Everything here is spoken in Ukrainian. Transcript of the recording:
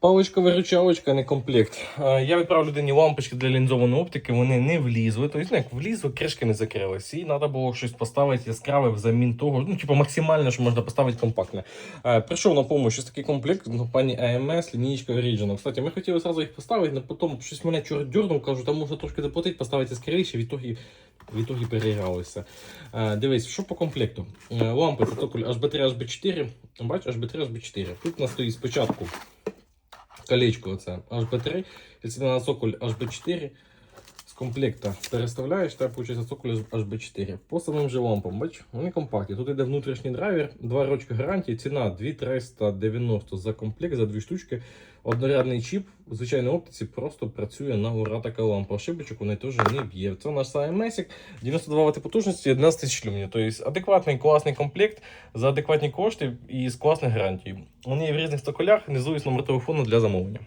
Паличка-виручалочка, не комплект. Я відправив людині лампочки для лінзованої оптики, вони не влізли. Тобто, ну, як влізли, кришки не закрились. І треба було щось поставити яскраве взамін того, ну, типу, максимально, що можна поставити компактне. Прийшов на допомогу щось такий комплект компанії AMS, лінійка Original. Кстати, ми хотіли одразу їх поставити, але потім щось мене чорт дьорнув, кажу, там можна трошки заплатити, поставити яскравіше, в ітогі, перегралися. Дивись, що по комплекту. Е, Лампи це токоль HB3 HB4. Бач, HB3 HB4. Тут у нас стоїть спочатку колечко оце HB3, і це на цоколь HB4. Комплекта переставляєш, та виходить цоколь HB4. По самим же лампам, бач, вони компактні. Тут йде внутрішній драйвер, 2 рочки гарантії, ціна 2390 за комплект, за дві штучки. Однорядний чіп, в звичайній оптиці просто працює на ура така лампа. Ошибочок вони теж не б'є. Це наш месик, 92 Вт потужності, 11 тисяч люмінів. Тобто адекватний класний комплект за адекватні кошти і з класною гарантією. Вони є в різних стоколях, внизу є номер телефону для замовлення.